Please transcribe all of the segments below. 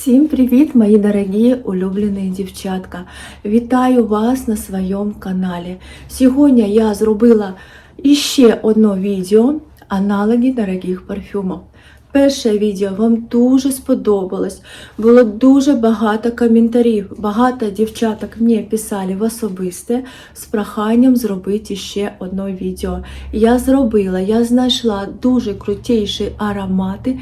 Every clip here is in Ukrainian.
Всім привіт, мої дорогі улюблені дівчатка! Вітаю вас на своєму каналі. Сьогодні я зробила іще одне відео аналоги дорогих парфюмів. Перше відео вам дуже сподобалось. Було дуже багато коментарів. Багато дівчаток мені писали в особисте з проханням зробити ще одне відео. Я зробила, я знайшла дуже крутіші аромати.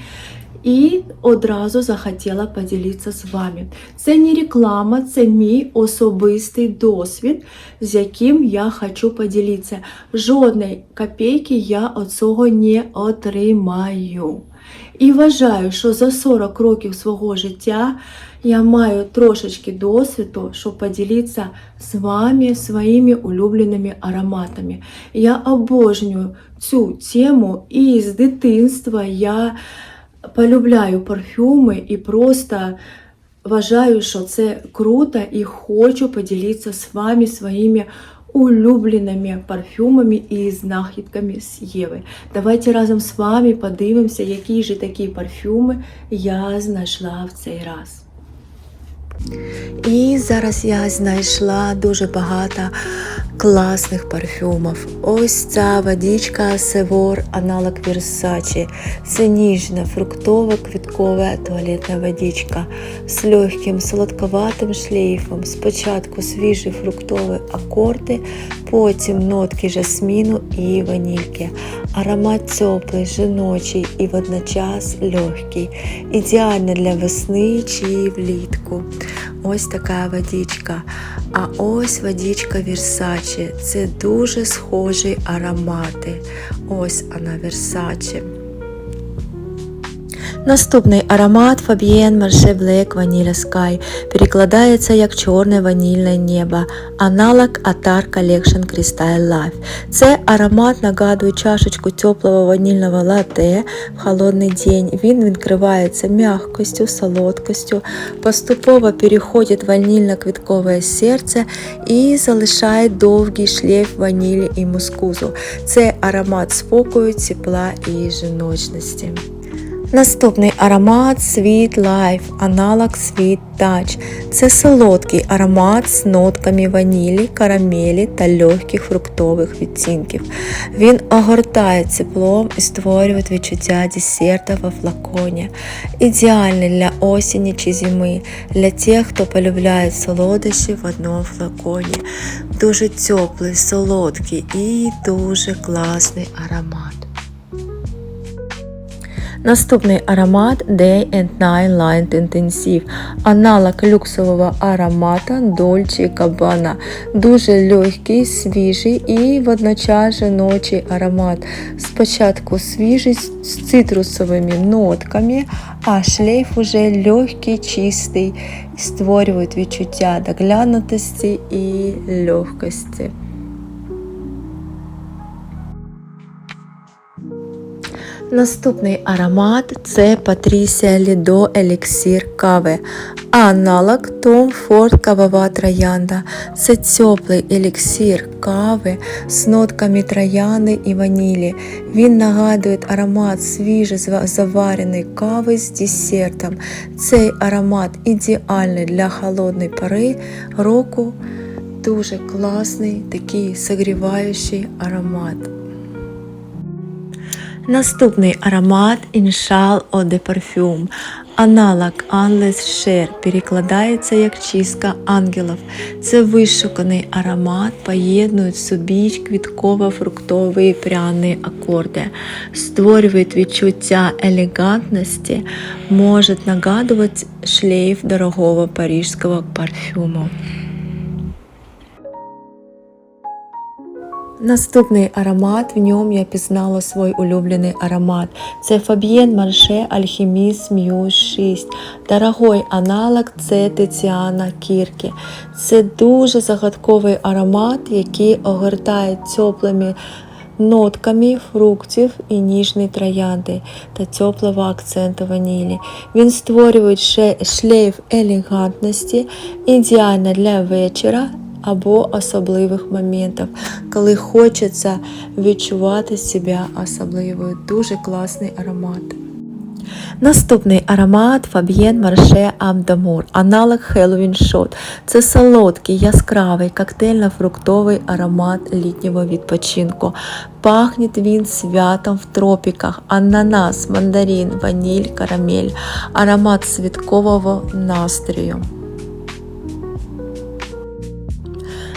І одразу захотіла поділитися з вами. Це не реклама, це мій особистий досвід, з яким я хочу поділитися. Жодної копійки я від цього не отримаю. І вважаю, що за 40 років свого життя я маю трошечки досвіду, щоб поділитися з вами своїми улюбленими ароматами. Я обожнюю цю тему і з дитинства я полюбляю парфюми і просто вважаю, що це круто і хочу поділитися з вами своїми улюбленими парфюмами і знахідками з Єви. Давайте разом з вами подивимося, які ж такі парфюми я знайшла в цей раз. І зараз я знайшла дуже багато класних парфюмів. Ось ця водичка Севор, аналог Versace. Це ніжна, фруктова, квіткова туалетна водичка з легким солодковатим шлейфом. Спочатку свіжі фруктові акорди, потім нотки жасміну і ванільки. Аромат теплий, жіночий і водночас легкий. Ідеально для весни чи влітку. Ось така водичка. А ось водичка Версаче. Це дуже схожі аромати. Ось вона Versace. Наступний аромат Fabienne Marche Black Vanilla Sky перекладається як чорне ванільне небо, аналог Atar Collection Crystal Life. Це аромат нагадує чашечку теплого ванільного латте в холодний день. Він відкривається м'якостю, солодкостю, поступово переходить в ванільно-квіткове серце і залишає довгий шлейф ванілі і мускузу. Це аромат спокою, тепла і жіночності. Наступний аромат Sweet Life, аналог Sweet Touch. Це солодкий аромат з нотками ванілі, карамелі та легких фруктових відтінків. Він огортає теплом і створює відчуття десерта во флаконі. Ідеальний для осені чи зими, для тих, хто полюбляє солодощі в одному флаконі. Дуже теплий, солодкий і дуже класний аромат. Наступний аромат Day and Night Light Intensive, аналог люксового аромата Dolce Gabbana. Дуже легкий, свіжий і водночас жіночий аромат. Спочатку свіжий з цитрусовими нотками, а шлейф уже легкий, чистий, створює відчуття доглянутості і легкості. Наступний аромат це Патрісія Лідо Еліксір кави. Аналог Tom Ford кавова троянда. Це теплий еліксир кави з нотками трояни і ванілі. Він нагадує аромат свіже завареної кави з десертом. Цей аромат ідеальний для холодної пори року. Дуже класний, такий согріваючий аромат. Наступний аромат Eau de Parfum. Аналог Unless Share перекладається як чистка ангелів. Це вишуканий аромат, поєднують в собі квітково-фруктові пряні акорди, створюють відчуття елегантності, можуть нагадувати шлейф дорогого парижського парфюму. Наступний аромат, в ньому я пізнала свій улюблений аромат. Це Fabienne Marche Alchemist Muse 6. Дорогой аналог це Тетіана Кіркі. Це дуже загадковий аромат, який огортає теплими нотками фруктів і ніжної троянди та теплого акценту ванілі. Він створює шлейф елегантності, ідеально для вечора або особливих моментів, коли хочеться відчувати себе особливою. Дуже класний аромат. Наступний аромат Marche Âme d'Amour, аналог Halloween Shot. Це солодкий, яскравий, коктейльно-фруктовий аромат літнього відпочинку. Пахне він святом в тропіках, ананас, мандарин, ваніль, карамель, аромат святкового настрою.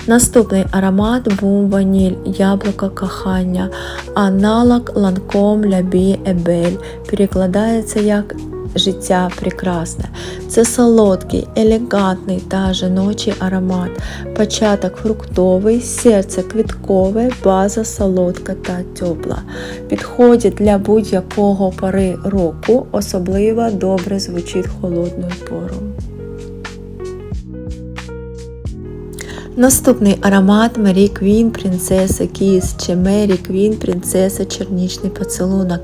Наступний аромат Бум Ваніль, яблуко кохання, аналог Ланком Лябі Ебель, перекладається як життя прекрасне. Це солодкий, елегантний та жіночий аромат, початок фруктовий, серце квіткове, база солодка та тепла. Підходить для будь-якого пори року, особливо добре звучить холодною пору. Наступний аромат Мері Квін, принцеса Кіс чи Мері Квін, принцеса Чернічний поцілунок.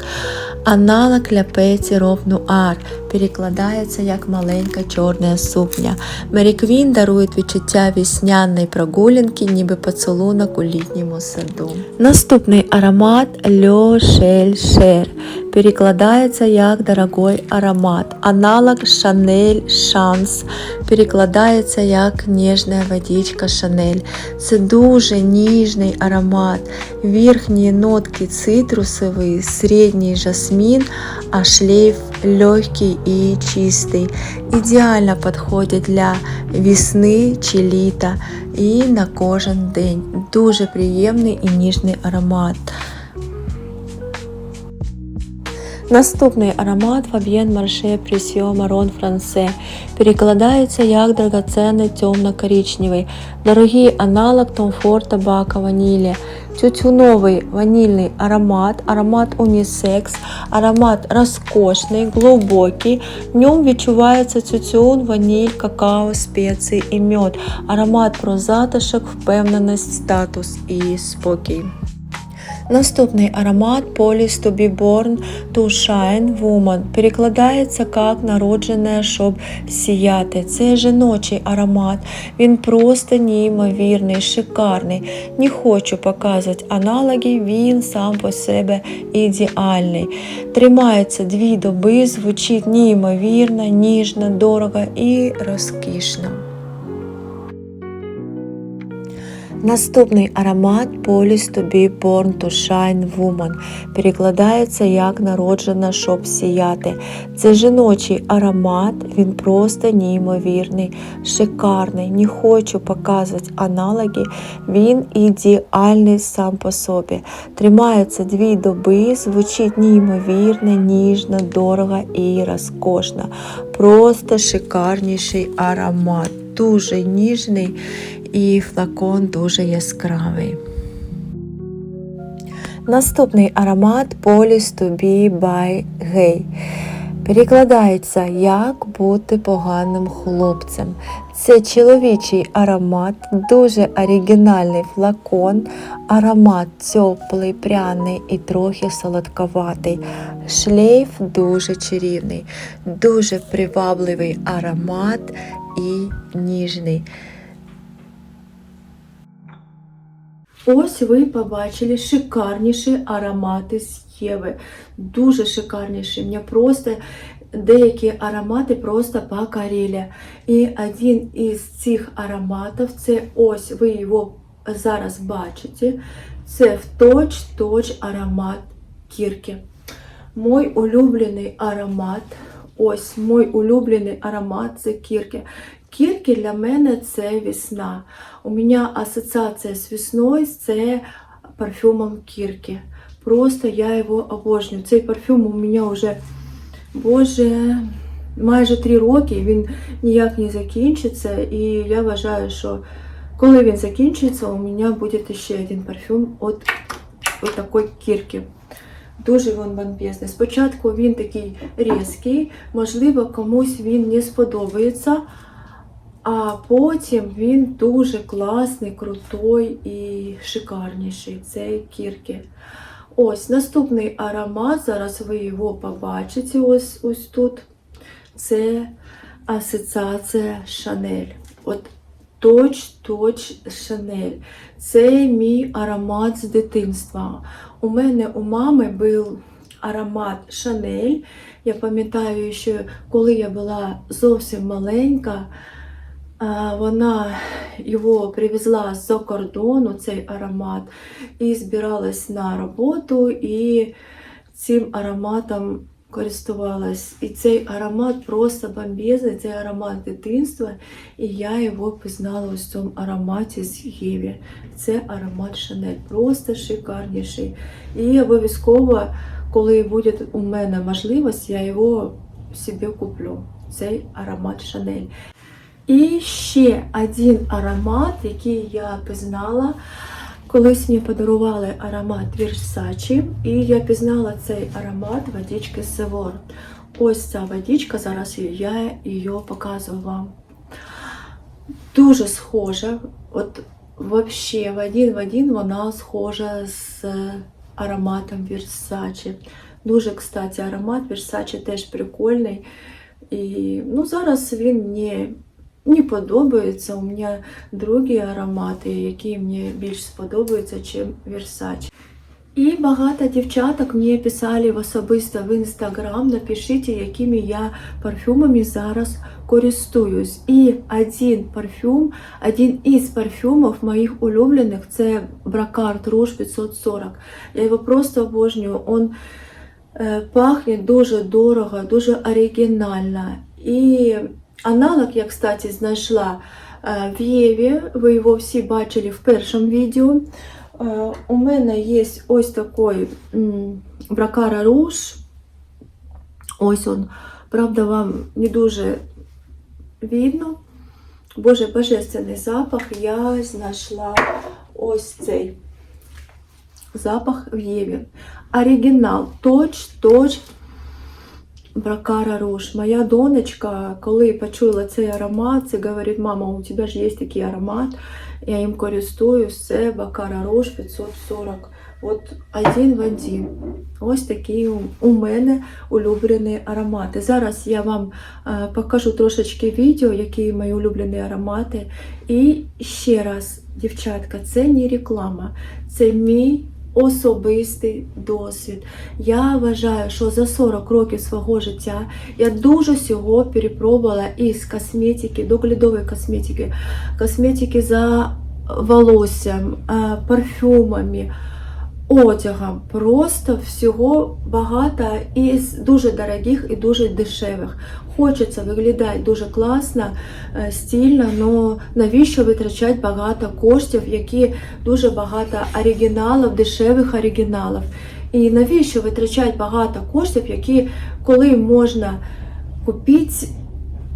Аналог ляпеці Нуар перекладається як маленька чорна сукня. Мері Квін дарує відчуття весняної прогулянки, ніби поцілунок у літньому саду. Наступний аромат Льо Шель Шер перекладається як дорогой аромат. Аналог Шанель Шанс перекладається як ніжна водичка Шанель. Це дуже ніжний аромат. Верхні нотки цитрусові, середній жасмін, а шлейф легкий і чистий. Ідеально підходить для весни чи літа і на кожен день. Дуже приємний і ніжний аромат. Наступний аромат Fabienne Marche Precieux Marron Francais. Перекладається як драгоценний темно-коричневий, дорогий аналог Tom табака ванілі, тютюновий ванільний аромат, аромат унісекс, аромат розкошний, глибокий, в ньому відчувається тютюн, ваніль, какао, спеції і мед, аромат про затишок, впевненість, статус і спокій. Наступний аромат Police to be born to shine woman перекладається як народжене, щоб сіяти. Це жіночий аромат. Він просто неймовірний, шикарний. Не хочу показувати аналоги, він сам по себе ідеальний. Тримається дві доби, звучить неймовірно, ніжно, дорого і розкішно. Наступний аромат Police to be born to shine woman перекладається як народжена, щоб сіяти. Це жіночий аромат, він просто неймовірний, шикарний. Не хочу показувати аналоги, він ідеальний сам по собі. Тримається дві доби, звучить неймовірно, ніжно, дорого і розкошно. Просто шикарніший аромат, дуже ніжний і флакон дуже яскравий. Наступний аромат Police to be by Gay. Перекладається як бути поганим хлопцем. Це чоловічий аромат, дуже оригінальний флакон, аромат теплий, пряний і трохи солодковатий. Шлейф дуже чарівний, дуже привабливий аромат і ніжний. Ось ви побачили шикарніші аромати з Єви. Дуже шикарніші. Мені просто деякі аромати просто покорили. І один із цих ароматів, це ось ви його зараз бачите, це в точ-точ аромат кірки. Мой улюблений аромат. Ось мой улюблений аромат це кірки. Кірки для мене це весна. У мене асоціація з весною це парфюмом кірки. Просто я його обожнюю. Цей парфюм у мене вже, боже, майже три роки. Він ніяк не закінчиться. І я вважаю, що коли він закінчиться, у мене буде ще один парфюм от, от такої кірки. Дуже він бомбезний. Спочатку він такий різкий, можливо, комусь він не сподобається. А потім він дуже класний, крутой і шикарніший. Це кірки. Ось наступний аромат. Зараз ви його побачите ось ось тут. Це асоціація Шанель. От Точ-точ Шанель. Це мій аромат з дитинства. У мене у мами був аромат Шанель. Я пам'ятаю, що коли я була зовсім маленька, вона його привезла з-за кордону, цей аромат, і збиралась на роботу, і цим ароматом користувалась. І цей аромат просто бомбезний, цей аромат дитинства, і я його пізнала у цьому ароматі з Єві. Це аромат Шанель, просто шикарніший. І обов'язково, коли буде у мене можливість, я його собі куплю. Цей аромат Шанель. І ще один аромат, який я пізнала. Колись мені подарували аромат Versace, і я пізнала цей аромат водички з Севор. Ось ця водичка, зараз я її показую вам. Дуже схожа, от вообще в один в один вона схожа з ароматом Versace. Дуже, кстати, аромат Versace теж прикольний. І ну, зараз він не подобається. У мене другі аромати, які мені більш сподобаються, ніж Versace. І багато дівчаток мені писали в особисто в інстаграм, напишіть, якими я парфюмами зараз користуюсь. І один парфюм, один із парфюмів моїх улюблених це Bracard Rouge 540. Я його просто обожнюю. Он е, пахне дуже дорого, дуже оригінально. І аналог я, кстати, знайшла е, в Єві. Ви його всі бачили в першому відео. Е, У мене є ось такий Бракара Руж. Ось он. Правда, вам не дуже видно. Боже, божественний запах. Я знайшла ось цей запах в Єві. Оригінал, точ-точ Бракара Руж. Моя донечка, коли почула цей аромат, це говорить, мама, у тебе ж є такий аромат, я їм користуюсь, це Бакара Руж 540. От один в один. Ось такі у- у мене улюблені аромати. Зараз я вам е, покажу трошечки відео, які мої улюблені аромати. І ще раз, дівчатка, це не реклама, це мій особистий досвід. Я вважаю, що за 40 років свого життя я дуже всього перепробувала із косметики, доглядової косметики, косметики за волоссям, е, парфюмами, одягом. Просто всього багато із дуже дорогих і дуже дешевих. Хочеться виглядати дуже класно, е, стильно, але навіщо витрачати багато коштів, які дуже багато оригіналів, дешевих оригіналів. І навіщо витрачати багато коштів, які коли можна купити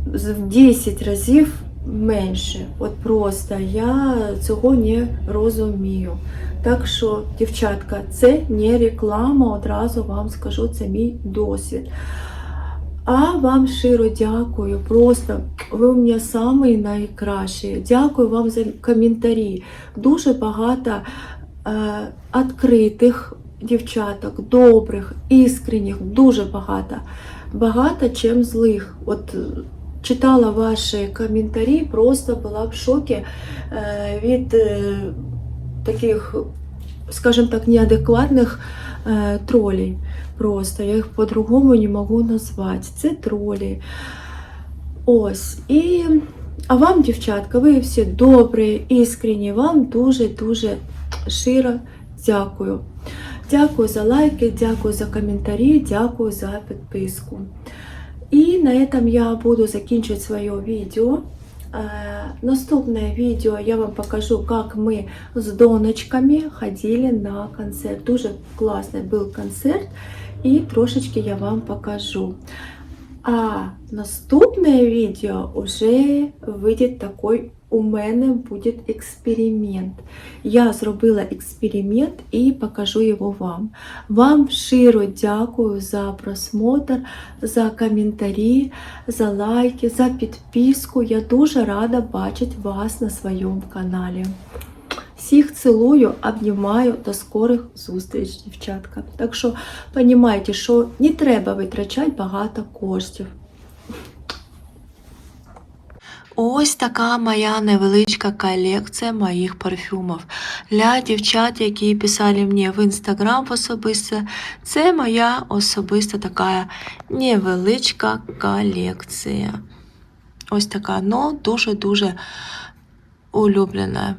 в 10 разів менше. От просто я цього не розумію. Так що, дівчатка, це не реклама, одразу вам скажу, це мій досвід. А вам щиро дякую. Просто ви у мене самий найкращий. Дякую вам за коментарі. Дуже багато е, відкритих дівчаток, добрих, іскренніх, дуже багато. Багато чим злих. От е, читала ваші коментарі, просто була в шокі е, від е, таких, скажімо так, неадекватних е, тролей. Просто я їх по-другому не можу назвати. Це тролі. Ось. І, а вам, дівчатка, ви всі добрі, іскренні, вам дуже-дуже широ дякую. Дякую за лайки, дякую за коментарі, дякую за підписку. І на этом я буду закінчувати своє відео. Э, Наступное видео я вам покажу, как мы с доночками ходили на концерт. Дуже классный был концерт, и трошечки я вам покажу. А наступне відео уже вийде такой, у мене буде експеримент. Я зробила експеримент і покажу його вам. Вам щиро дякую за просмотр, за коментарі, за лайки, за підписку. Я дуже рада бачити вас на своєму каналі. Всіх цілую, обнімаю до скорих зустріч, дівчатка. Так що розумійте, що не треба витрачати багато коштів. Ось така моя невеличка колекція моїх парфюмів. Для дівчат, які писали мені в інстаграм особисто, це моя особиста така невеличка колекція. Ось така, ну дуже-дуже улюблена.